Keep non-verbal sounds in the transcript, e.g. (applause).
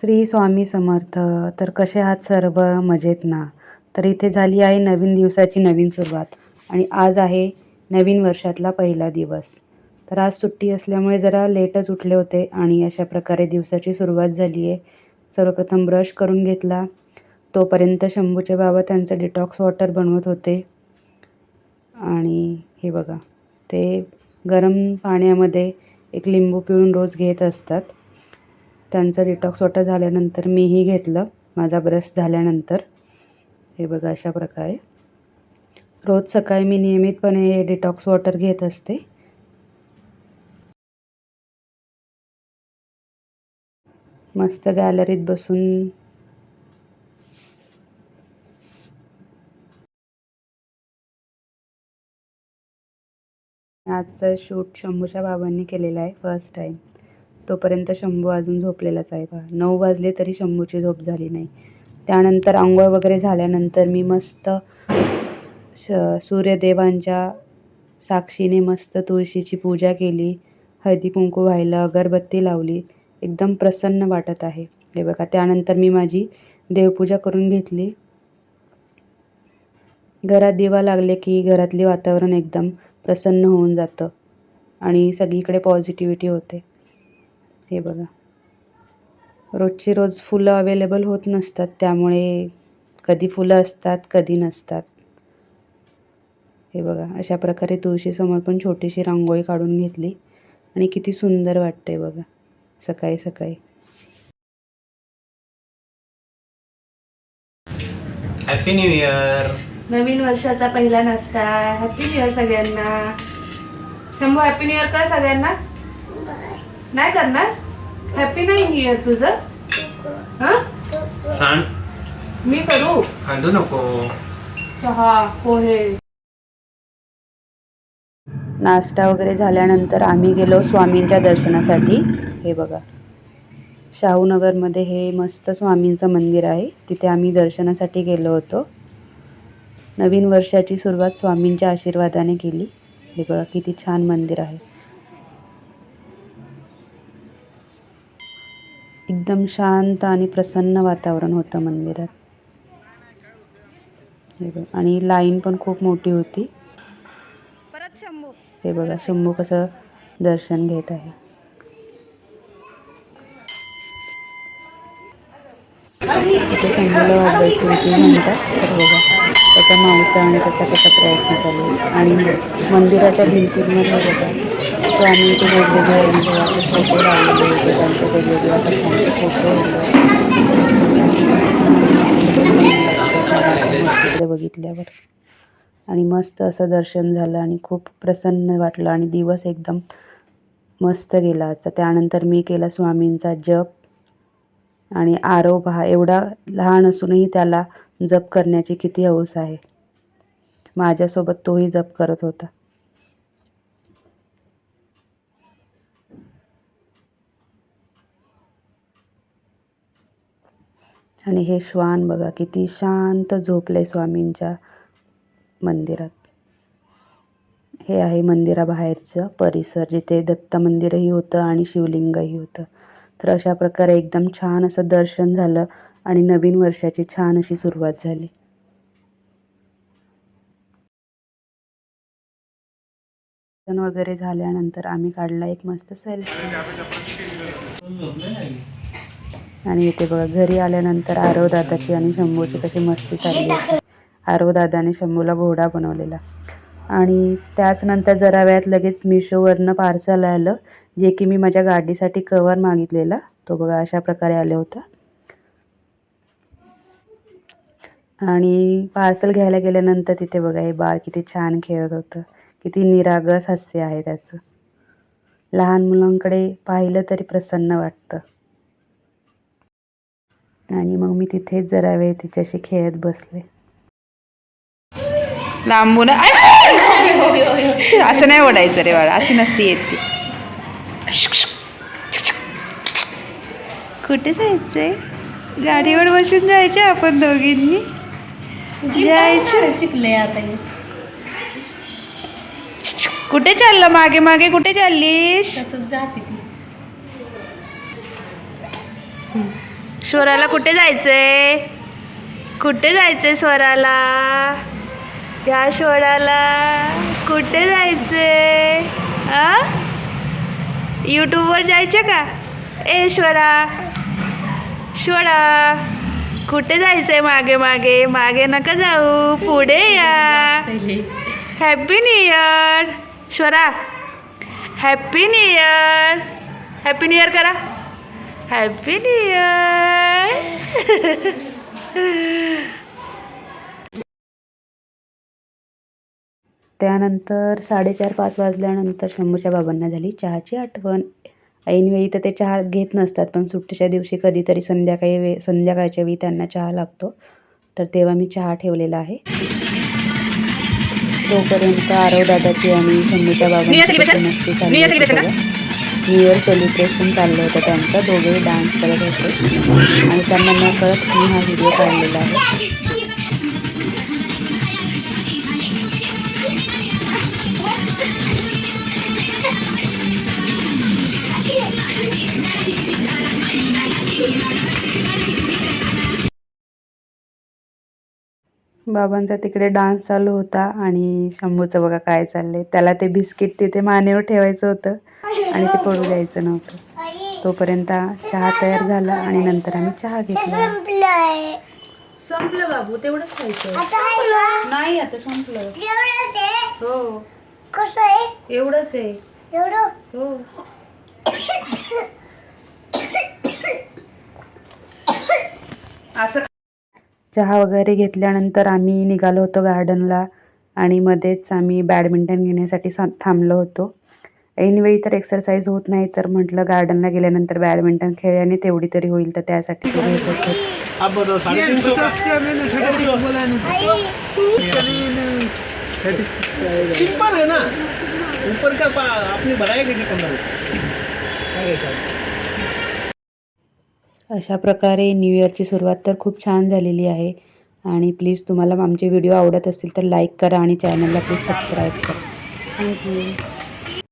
श्री स्वामी समर्थ तर कसे आहात सर्व? मजेत ना? तर इथे झाली आहे नवीन दिवसाची नवीन सुरुवात आणि आज आहे नवीन वर्षातला पहिला दिवस. तर आज सुट्टी असल्यामुळे जरा लेटच उठले होते आणि अशा प्रकारे दिवसाची सुरुवात झाली आहे. सर्वप्रथम ब्रश करून घेतला. तोपर्यंत शंभूचे बाबा त्यांचं डिटॉक्स वॉटर बनवत होते. आणि हे बघा ते गरम पाण्यामध्ये एक लिंबू पिळून रोज घेत असतात. त्यांचं डिटॉक्स वॉटर झाल्यानंतर मीही घेतलं. माझा ब्रश झाल्यानंतर. हे बघा अशा प्रकारे. रोज सकाळी मी नियमितपणे हे डिटॉक्स वॉटर घेत असते. मस्त गॅलरीत बसून. आजचं शूट शंभूच्या बाबांनी केलेलं आहे फर्स्ट टाईम तोपर्यंत शंभू अजून झोपलेलाच आहे बा नऊ वाजले तरी शंभूची झोप झाली नाही. त्यानंतर आंघोळ वगैरे झाल्यानंतर मी मस्त श सूर्यदेवांच्या साक्षीने मस्त तुळशीची पूजा केली. हळदी कुंकू व्हायला अगरबत्ती लावली. एकदम प्रसन्न वाटत आहे. हे बघा त्यानंतर मी माझी देवपूजा करून घेतली. घरात दिवा लागले की घरातले वातावरण एकदम प्रसन्न होऊन जातं आणि सगळीकडे पॉझिटिव्हिटी होते. हे बघा. रोजची रोज फुलं अवेलेबल होत नसतात त्यामुळे कधी फुलं असतात कधी नसतात. हे बघा अशा प्रकारे तुळशीसमोर पण छोटीशी रांगोळी काढून घेतली आणि किती सुंदर वाटते बघा सकाळी सकाळी. हॅपी न्यू इयर नवीन वर्षाचा पहिला नाश्ता. हॅपी न्यू इयर सगळ्यांना. शंभू हॅपी न्यू इयर कर सगळ्यांना. नाही करणार? हॅपी नाही न्यू इयर तुझं? हा? सांड मी करू? सांडू नको. चहा पोहे. नाश्ता वगैरे झाल्यानंतर आम्ही गेलो स्वामींच्या दर्शनासाठी. हे बघा. शाहूनगरमध्ये हे मस्त स्वामींचं मंदिर आहे. तिथे आम्ही दर्शनासाठी गेलो होतो. नवीन वर्षाची सुरुवात स्वामींच्या आशीर्वादाने केली. हे बघा किती छान मंदिर आहे. एकदम शांत आणि प्रसन्न वातावरण होतं मंदिरात. हे बघा आणि लाईन पण खूप मोठी होती. परत शंभू. हे बघा शंभू कसं दर्शन घेत आहे. इथे शंभूला वाजवायची होती म्हणतात तर बघा त्याचा मावसा आणि त्याचा कसा प्रयत्न चालू आणि मंदिराच्या भिंतींमध्ये बघा. स्वामींचे वेगवेगळे अनुभवाचे फोटो लावलेले होते त्यांचे वेगवेगळ्या प्रकारचे फोटो तिकडे बघितल्यावर. आणि मस्त असं दर्शन झालं आणि खूप प्रसन्न वाटलं आणि दिवस एकदम मस्त गेला. आजचा त्यानंतर मी केला स्वामींचा जप आणि आरोप हा एवढा लहान असूनही त्याला जप करण्याची किती हौस आहे. माझ्यासोबत तोही जप करत होता. आणि हे श्वान बघा किती शांत झोपले स्वामींच्या मंदिरात. हे आहे मंदिराबाहेरचं परिसर जिथे दत्त मंदिरही होतं आणि शिवलिंगही होतं. तर अशा प्रकारे एकदम छान असं दर्शन झालं आणि नवीन वर्षाची छान अशी सुरुवात झाली. वगैरे झाल्यानंतर आम्ही काढला एक मस्त सेल्फी आणि इथे बघा घरी आल्यानंतर आरव दादाची आणि शंभूची कशी मस्ती चालली आरव दादाने शंभूला घोडा बनवलेला. आणि त्याच नंतर जरा वेळात लगेच मिशोवरनं पार्सल आलं जे की मी माझ्या गाडीसाठी कवर मागितलेला. तो बघा अशा प्रकारे आले होता. आणि पार्सल घ्यायला गेल्यानंतर तिथे बघा हे बाळ किती छान खेळत होतं. किती निरागस हास्य आहे त्याचं. लहान मुलांकडे पाहिलं तरी प्रसन्न वाटतं. आणि मग मी तिथेच जरा वेळ तिच्याशी खेळत बसले. लांबून असं नाही ओढायचं रे बाळा अशी नसती येत. ती कुठे जायचंय? गाडीवर बसून जायचे आपण दोघींनी? जायचं. शिकले आता हे. कुठे चाललं? मागे मागे कुठे चाललीस? जाते ती. स्वराला कुठे जायचंय? कुठे जायचंय स्वराला? या स्वराला कुठे जायचंय? आ? यूट्यूबवर जायचं का? ए स्वरा. स्वरा कुठे जायचंय मागे मागे? मागे नका जाऊ. पुढे या. Happy new year Swara happy new year happy new year करा. हॅपी न्यू इयर त्यानंतर साडेचार पाच वाजल्यानंतर शंभूच्या बाबांना झाली चहाची आठवण. ऐनवेळी तर ते चहा घेत नसतात पण सुट्टीच्या दिवशी कधीतरी संध्याकाळी वे संध्याकाळच्या वेळी त्यांना चहा लागतो. तर तेव्हा मी चहा ठेवलेला आहे. तोपर्यंत आरव दादाची आणि शंभूच्या New न्यू इयर सेलिब्रेशन चाललं होतं त्यांचं. दोघेही डान्स करत होते. आणि त्यांना न कळत मी हा व्हिडिओ काढलेला आहे. बाबांचा तिकडे डान्स चालू होता आणि शंभूचं बघा काय चाललंय. त्याला ते बिस्किट तिथे मानेवर ठेवायचं होतं आणि ते पडू द्यायचं नव्हतं. तोपर्यंत चहा तयार झाला आणि नंतर आम्ही चहा घेतला. संपलंय संपलं बाबू तेवढंच खायचं. नाही आता संपलं. एवढंच आहे? हो. कसं आहे? एवढंच आहे. एवढं? हो. (coughs) असं चहा वगैरे घेतल्यानंतर आम्ही निघालो होतो गार्डनला आणि मध्येच आम्ही बॅडमिंटन घेण्यासाठी सा थांबलो होतो. ऐनवेळी तर एक्सरसाइज होत नाही तर म्हटलं गार्डनला गेल्यानंतर बॅडमिंटन खेळल्याने तेवढी तरी होईल तर त्यासाठी घेत होतो. सिंपल है ना. ऊपर का कैसे कैसा अशा प्रकारे न्यू इयरची सुरुवात तर खूप छान झालेली आहे. आणि प्लीज तुम्हाला आमचे व्हिडिओ आवडत असतील तर लाईक करा आणि चॅनलला प्लीज सबस्क्राईब करा. थँक्यू